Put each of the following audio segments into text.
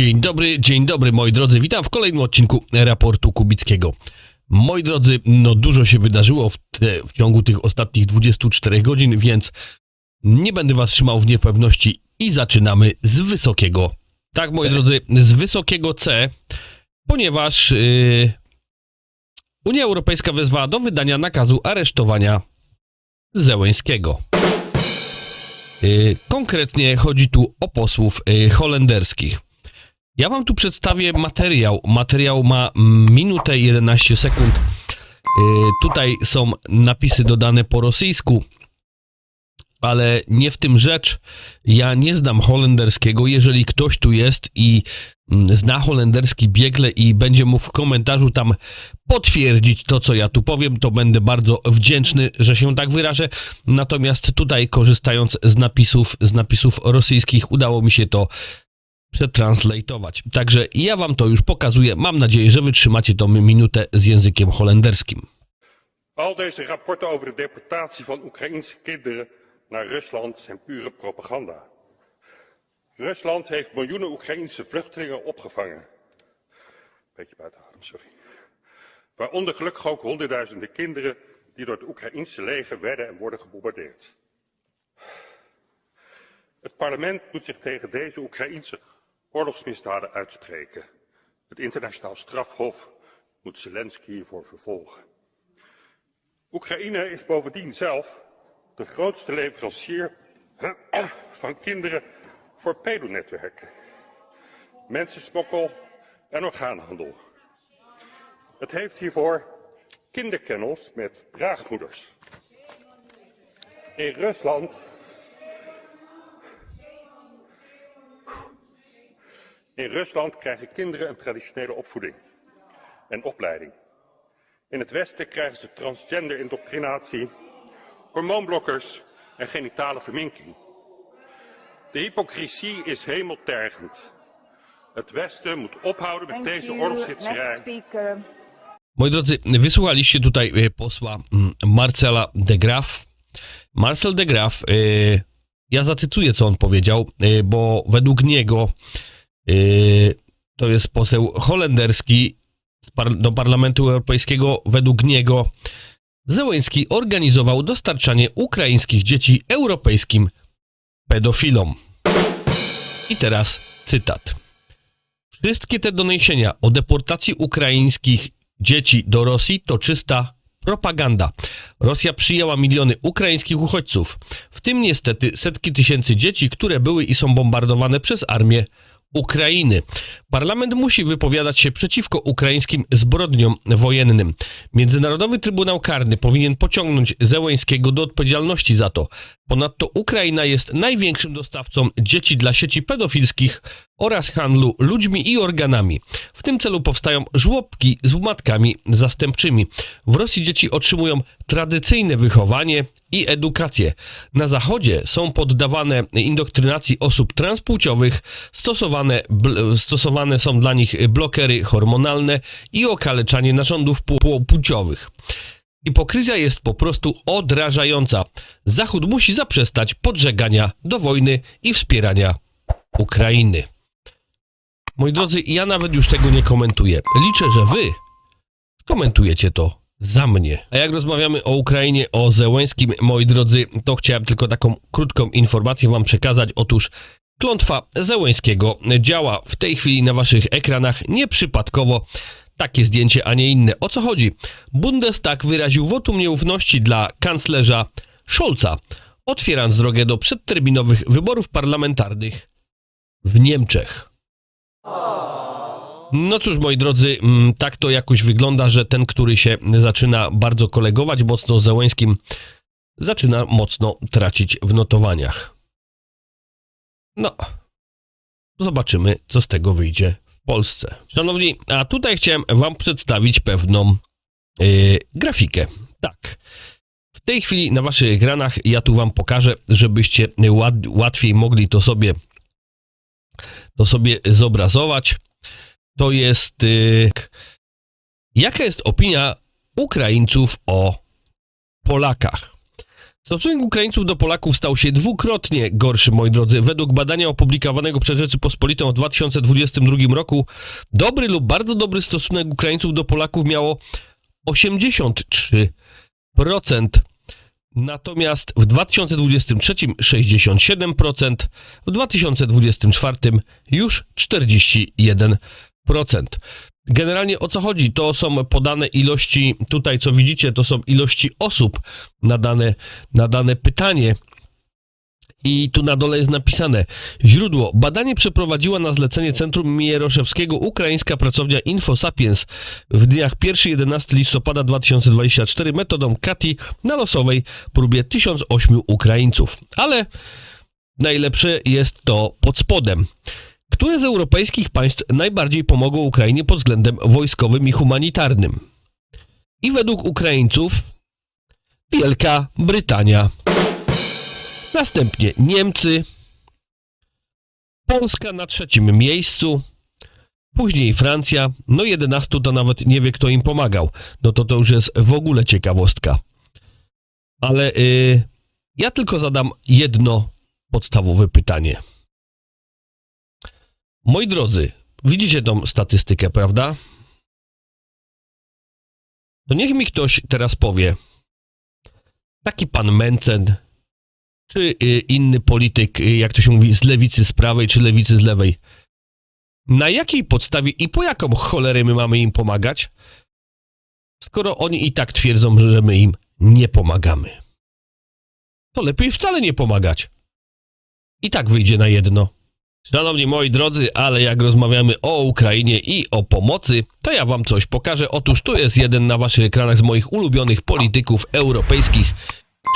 Dzień dobry, dzień dobry moi drodzy. Witam w kolejnym odcinku raportu Kubickiego. Moi drodzy, no dużo się wydarzyło w, te, w ciągu tych ostatnich 24 godzin, więc nie będę was trzymał w niepewności i zaczynamy z wysokiego. Tak, moi C. drodzy, z wysokiego C, ponieważ yy, Unia Europejska wezwała do wydania nakazu aresztowania Zełęskiego. Yy, konkretnie chodzi tu o posłów yy, holenderskich. Ja wam tu przedstawię materiał. Materiał ma minutę i 11 sekund. Yy, tutaj są napisy dodane po rosyjsku, ale nie w tym rzecz. Ja nie znam holenderskiego. Jeżeli ktoś tu jest i mm, zna holenderski biegle i będzie mógł w komentarzu tam potwierdzić to, co ja tu powiem, to będę bardzo wdzięczny, że się tak wyrażę. Natomiast tutaj, korzystając z napisów, z napisów rosyjskich, udało mi się to Także ja wam to już pokazuję. Mam nadzieję, że wytrzymacie tą minutę z językiem holenderskim. Al deze rapporten over de deportatie van Oekraïnse kinderen naar Rusland zijn pure propaganda. Rusland heeft miljoenen Oekraïnse vluchtelingen opgevangen. Beetje buiten adem, sorry. Waaronder gelukkig ook honderdduizenden kinderen die door het Oekraïnse leger werden en worden gebombardeerd. Het parlement moet zich tegen deze Oekraïnse oorlogsmisdaden uitspreken. Het internationaal strafhof moet Zelensky hiervoor vervolgen. Oekraïne is bovendien zelf de grootste leverancier van kinderen voor pedonetwerken, mensensmokkel en orgaanhandel. Het heeft hiervoor kinderkennels met draagmoeders. In Rusland. In Rusland krijgen kinderen een traditionele opvoeding en opleiding. In het Westen krijgen ze transgender indoctrinatie, hormoonblokkers en genitale verminking. De hypocrisie is hemeltergend. Het Westen moet ophouden met Thank deze oorlogshitserij. Moi drodzy, wysłuchaliście tutaj posła mm, Marcela de Graaf. Marcel de Graaf, e, ja zacytuję, co on powiedział, e, bo według niego to jest poseł holenderski do Parlamentu Europejskiego. Według niego Zełęński organizował dostarczanie ukraińskich dzieci europejskim pedofilom. I teraz cytat. Wszystkie te doniesienia o deportacji ukraińskich dzieci do Rosji to czysta propaganda. Rosja przyjęła miliony ukraińskich uchodźców, w tym niestety setki tysięcy dzieci, które były i są bombardowane przez armię Ukrainy. Parlament musi wypowiadać się przeciwko ukraińskim zbrodniom wojennym. Międzynarodowy Trybunał Karny powinien pociągnąć Zełęńskiego do odpowiedzialności za to. Ponadto Ukraina jest największym dostawcą dzieci dla sieci pedofilskich oraz handlu ludźmi i organami. W tym celu powstają żłobki z matkami zastępczymi. W Rosji dzieci otrzymują tradycyjne wychowanie i edukację. Na Zachodzie są poddawane indoktrynacji osób transpłciowych, stosowane, stosowane są dla nich blokery hormonalne i okaleczanie narządów pł- płciowych. Hipokryzja jest po prostu odrażająca. Zachód musi zaprzestać podżegania do wojny i wspierania Ukrainy. Moi drodzy, ja nawet już tego nie komentuję. Liczę, że wy skomentujecie to za mnie. A jak rozmawiamy o Ukrainie, o Zełęskim, moi drodzy, to chciałem tylko taką krótką informację wam przekazać. Otóż klątwa Zełęskiego działa w tej chwili na waszych ekranach nieprzypadkowo. Takie zdjęcie, a nie inne. O co chodzi? Bundestag wyraził wotum nieufności dla kanclerza Scholza, otwierając drogę do przedterminowych wyborów parlamentarnych w Niemczech. No cóż, moi drodzy, mm, tak to jakoś wygląda, że ten, który się zaczyna bardzo kolegować mocno z Zełęskim, zaczyna mocno tracić w notowaniach. No, zobaczymy, co z tego wyjdzie w Polsce. Szanowni, a tutaj chciałem wam przedstawić pewną yy, grafikę. Tak. W tej chwili na waszych ekranach ja tu wam pokażę, żebyście łatwiej mogli to sobie to sobie zobrazować. To jest yy, jaka jest opinia Ukraińców o Polakach. Stosunek Ukraińców do Polaków stał się dwukrotnie gorszy, moi drodzy. Według badania opublikowanego przez Rzeczypospolitą w 2022 roku dobry lub bardzo dobry stosunek Ukraińców do Polaków miało 83%. Natomiast w 2023 67%, w 2024 już 41%. Generalnie o co chodzi? To są podane ilości, tutaj co widzicie, to są ilości osób na dane, na dane pytanie. I tu na dole jest napisane źródło. Badanie przeprowadziła na zlecenie Centrum Mieroszewskiego ukraińska pracownia InfoSapiens w dniach 1-11 listopada 2024 metodą Kati na losowej próbie 1008 Ukraińców. Ale najlepsze jest to pod spodem. Które z europejskich państw najbardziej pomogło Ukrainie pod względem wojskowym i humanitarnym? I według Ukraińców Wielka Brytania. Następnie Niemcy, Polska na trzecim miejscu, później Francja, no 11 to nawet nie wie, kto im pomagał. No to to już jest w ogóle ciekawostka. Ale y, ja tylko zadam jedno podstawowe pytanie. Moi drodzy, widzicie tą statystykę, prawda? To niech mi ktoś teraz powie, taki pan Mencen, czy y, inny polityk, y, jak to się mówi, z lewicy z prawej, czy lewicy z lewej, na jakiej podstawie i po jaką cholerę my mamy im pomagać, skoro oni i tak twierdzą, że my im nie pomagamy? To lepiej wcale nie pomagać. I tak wyjdzie na jedno. Szanowni moi drodzy, ale jak rozmawiamy o Ukrainie i o pomocy, to ja wam coś pokażę. Otóż tu jest jeden na waszych ekranach z moich ulubionych polityków europejskich,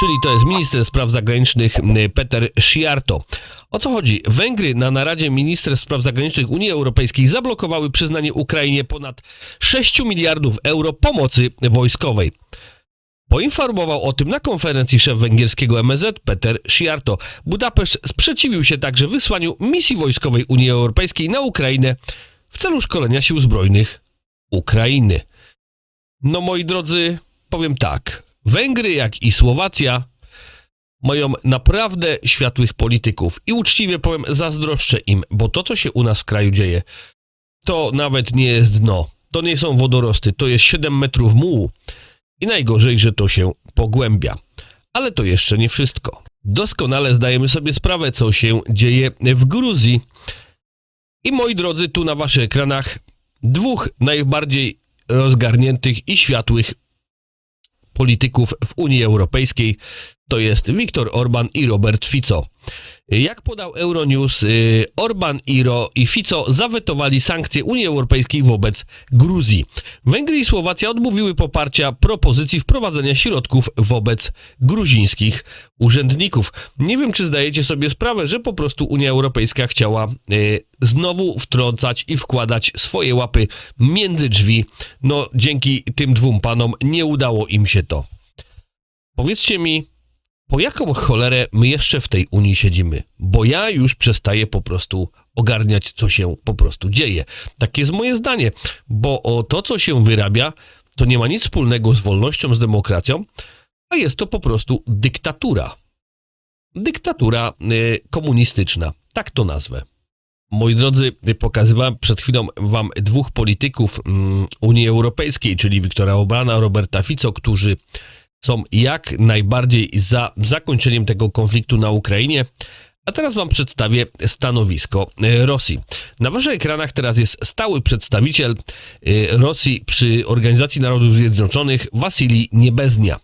czyli to jest minister spraw zagranicznych Peter Sciarto. O co chodzi? Węgry na naradzie minister spraw zagranicznych Unii Europejskiej zablokowały przyznanie Ukrainie ponad 6 miliardów euro pomocy wojskowej. Poinformował o tym na konferencji szef węgierskiego MSZ Peter Sciarto. Budapeszt sprzeciwił się także wysłaniu misji wojskowej Unii Europejskiej na Ukrainę w celu szkolenia sił zbrojnych Ukrainy. No moi drodzy, powiem tak. Węgry, jak i Słowacja mają naprawdę światłych polityków i uczciwie powiem, zazdroszczę im, bo to, co się u nas w kraju dzieje, to nawet nie jest dno. To nie są wodorosty, to jest 7 metrów mułu. I najgorzej, że to się pogłębia. Ale to jeszcze nie wszystko. Doskonale zdajemy sobie sprawę, co się dzieje w Gruzji. I moi drodzy, tu na waszych ekranach dwóch najbardziej rozgarniętych i światłych polityków w Unii Europejskiej. To jest Viktor Orban i Robert Fico. Jak podał Euronews, y, Orban i, Ro, i Fico zawetowali sankcje Unii Europejskiej wobec Gruzji. Węgry i Słowacja odmówiły poparcia propozycji wprowadzenia środków wobec gruzińskich urzędników. Nie wiem, czy zdajecie sobie sprawę, że po prostu Unia Europejska chciała y, znowu wtrącać i wkładać swoje łapy między drzwi. No, dzięki tym dwóm panom nie udało im się to. Powiedzcie mi, po jaką cholerę my jeszcze w tej Unii siedzimy? Bo ja już przestaję po prostu ogarniać, co się po prostu dzieje. Takie jest moje zdanie, bo o to, co się wyrabia, to nie ma nic wspólnego z wolnością, z demokracją, a jest to po prostu dyktatura. Dyktatura y, komunistyczna, tak to nazwę. Moi drodzy, pokazywałem przed chwilą wam dwóch polityków mm, Unii Europejskiej, czyli Wiktora Orbana, Roberta Fico, którzy są jak najbardziej za zakończeniem tego konfliktu na Ukrainie. A teraz Wam przedstawię stanowisko e, Rosji. Na Waszych ekranach teraz jest stały przedstawiciel e, Rosji przy Organizacji Narodów Zjednoczonych, Wasilij Niebeznia.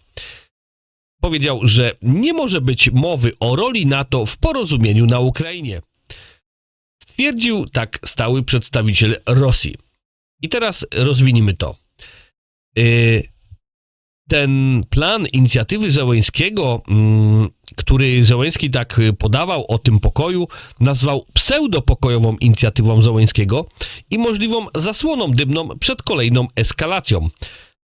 Powiedział, że nie może być mowy o roli NATO w porozumieniu na Ukrainie. Stwierdził tak stały przedstawiciel Rosji. I teraz rozwinimy to. Yy, ten plan inicjatywy Zełęńskiego, mm, który Zełęński tak podawał o tym pokoju, nazwał pseudopokojową inicjatywą Zełęńskiego i możliwą zasłoną dymną przed kolejną eskalacją.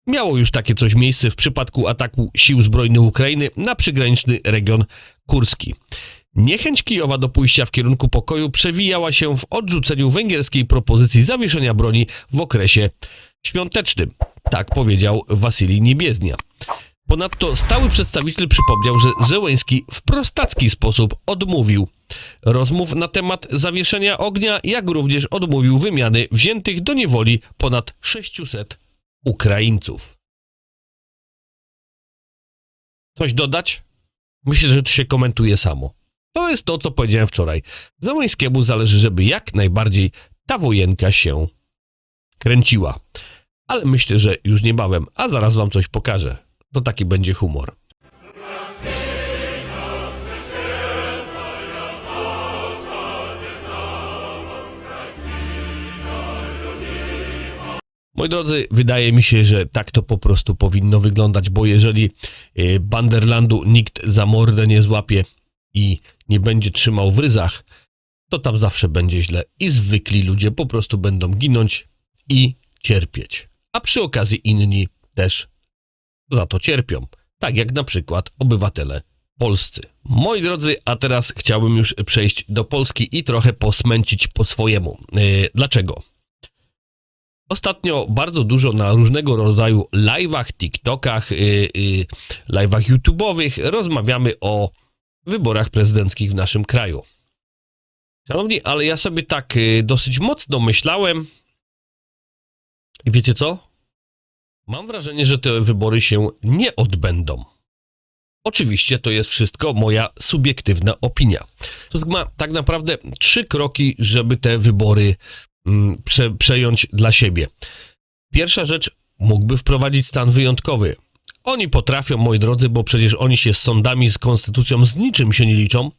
Miało już takie coś miejsce w przypadku ataku sił zbrojnych Ukrainy na przygraniczny region kurski. Niechęć Kijowa do pójścia w kierunku pokoju przewijała się w odrzuceniu węgierskiej propozycji zawieszenia broni w okresie świątecznym. Tak powiedział Wasilij Niebieznia. Ponadto stały przedstawiciel przypomniał, że Zełęński w prostacki sposób odmówił rozmów na temat zawieszenia ognia, jak również odmówił wymiany wziętych do niewoli ponad 600 Ukraińców. Coś dodać? Myślę, że to się komentuje samo. To jest to, co powiedziałem wczoraj. Zamońskiemu zależy, żeby jak najbardziej ta wojenka się kręciła. Ale myślę, że już niebawem, a zaraz wam coś pokażę. To taki będzie humor. Moi drodzy, wydaje mi się, że tak to po prostu powinno wyglądać, bo jeżeli y, Banderlandu nikt za mordę nie złapie i nie będzie trzymał w ryzach, to tam zawsze będzie źle i zwykli ludzie po prostu będą ginąć i cierpieć. A przy okazji inni też za to cierpią. Tak jak na przykład obywatele polscy. Moi drodzy, a teraz chciałbym już przejść do Polski i trochę posmęcić po swojemu. Yy, dlaczego? Ostatnio bardzo dużo na różnego rodzaju live'ach, TikTokach, yy, yy, live'ach YouTube'owych rozmawiamy o wyborach prezydenckich w naszym kraju. Szanowni, ale ja sobie tak dosyć mocno myślałem i wiecie co? Mam wrażenie, że te wybory się nie odbędą. Oczywiście to jest wszystko moja subiektywna opinia. To ma tak naprawdę trzy kroki, żeby te wybory mm, prze, przejąć dla siebie. Pierwsza rzecz, mógłby wprowadzić stan wyjątkowy. Oni potrafią, moi drodzy, bo przecież oni się z sądami, z konstytucją, z niczym się nie liczą.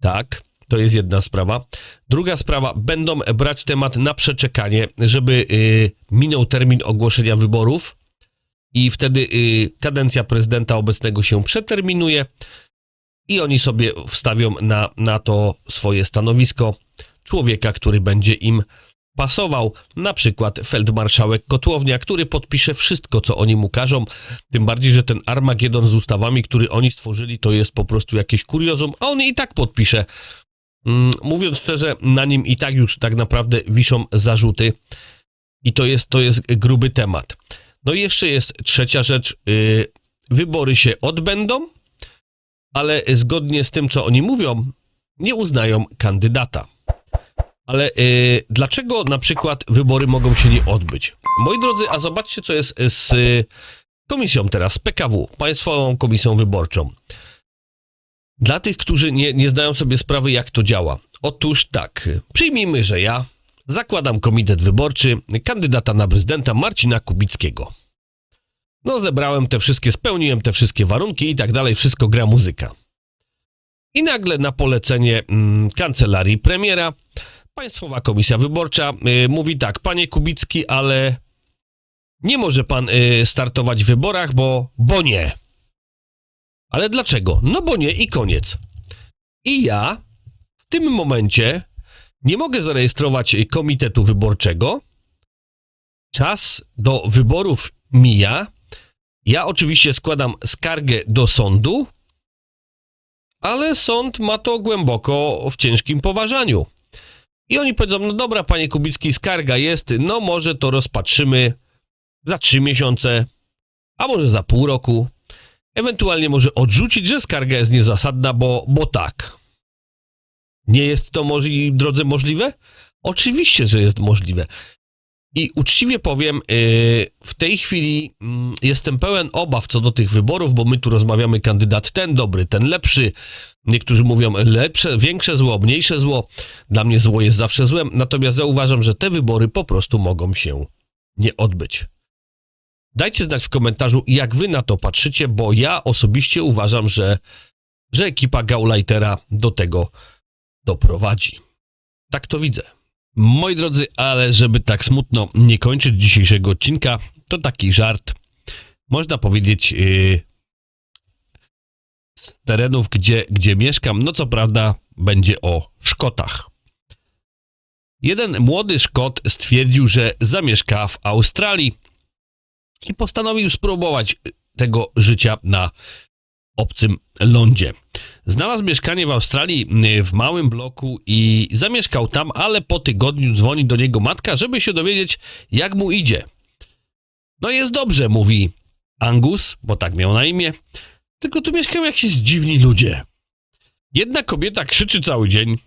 Tak, to jest jedna sprawa. Druga sprawa, będą brać temat na przeczekanie, żeby y, minął termin ogłoszenia wyborów i wtedy y, kadencja prezydenta obecnego się przeterminuje i oni sobie wstawią na, na to swoje stanowisko człowieka, który będzie im pasował, na przykład feldmarszałek Kotłownia, który podpisze wszystko, co oni mu każą, tym bardziej, że ten Armagedon z ustawami, który oni stworzyli, to jest po prostu jakieś kuriozum, a on i tak podpisze. Mm, Mówiąc szczerze, na nim i tak już tak naprawdę wiszą zarzuty i to jest, to jest gruby temat. No i jeszcze jest trzecia rzecz. Yy, wybory się odbędą, ale zgodnie z tym, co oni mówią, nie uznają kandydata. Ale yy, dlaczego na przykład wybory mogą się nie odbyć? Moi drodzy, a zobaczcie, co jest z y, komisją teraz, PKW, Państwową Komisją Wyborczą. Dla tych, którzy nie, nie zdają sobie sprawy, jak to działa. Otóż tak, przyjmijmy, że ja zakładam komitet wyborczy kandydata na prezydenta Marcina Kubickiego. No, zebrałem te wszystkie, spełniłem te wszystkie warunki i tak dalej, wszystko gra muzyka. I nagle na polecenie mm, kancelarii premiera Państwowa Komisja Wyborcza y, mówi tak, panie Kubicki, ale nie może pan y, startować w wyborach, bo, bo nie. Ale dlaczego? No bo nie i koniec. I ja w tym momencie nie mogę zarejestrować komitetu wyborczego. Czas do wyborów mija. Ja oczywiście składam skargę do sądu, ale sąd ma to głęboko w ciężkim poważaniu. I oni powiedzą, no dobra, panie Kubicki, skarga jest, no może to rozpatrzymy za trzy miesiące, a może za pół roku. Ewentualnie może odrzucić, że skarga jest niezasadna, bo, bo tak. Nie jest to, moi drodzy, możliwe? Oczywiście, że jest możliwe. I uczciwie powiem, yy, w tej chwili yy, jestem pełen obaw co do tych wyborów, bo my tu rozmawiamy kandydat ten dobry, ten lepszy. Niektórzy mówią lepsze, większe zło, mniejsze zło. Dla mnie zło jest zawsze złem. Natomiast ja uważam, że te wybory po prostu mogą się nie odbyć. Dajcie znać w komentarzu, jak wy na to patrzycie, bo ja osobiście uważam, że, że ekipa Gauleitera do tego doprowadzi. Tak to widzę. Moi drodzy, ale żeby tak smutno nie kończyć dzisiejszego odcinka, to taki żart. Można powiedzieć yy, z terenów, gdzie, gdzie mieszkam, no co prawda będzie o Szkotach. Jeden młody Szkot stwierdził, że zamieszka w Australii i postanowił spróbować tego życia na obcym lądzie. Znalazł mieszkanie w Australii y, w małym bloku i zamieszkał tam, ale po tygodniu dzwoni do niego matka, żeby się dowiedzieć, jak mu idzie. No jest dobrze, mówi. Angus, bo tak miał na imię, tylko tu mieszkają jakieś dziwni ludzie. Jedna kobieta krzyczy cały dzień,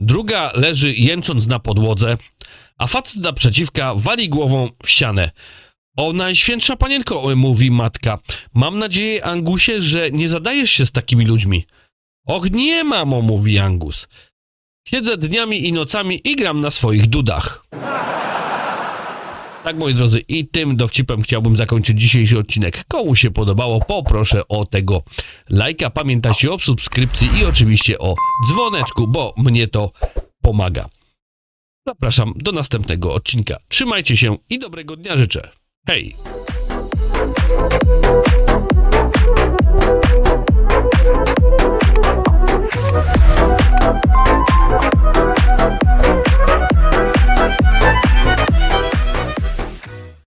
druga leży jęcząc na podłodze, a facet naprzeciwka wali głową w ścianę. O najświętsza panienko, mówi matka, mam nadzieję, Angusie, że nie zadajesz się z takimi ludźmi. Och nie, mamo, mówi Angus. Siedzę dniami i nocami i gram na swoich dudach. Tak, moi drodzy, i tym dowcipem chciałbym zakończyć dzisiejszy odcinek. Komu się podobało, poproszę o tego lajka. Pamiętajcie o subskrypcji i oczywiście o dzwoneczku, bo mnie to pomaga. Zapraszam do następnego odcinka. Trzymajcie się i dobrego dnia życzę. Hey.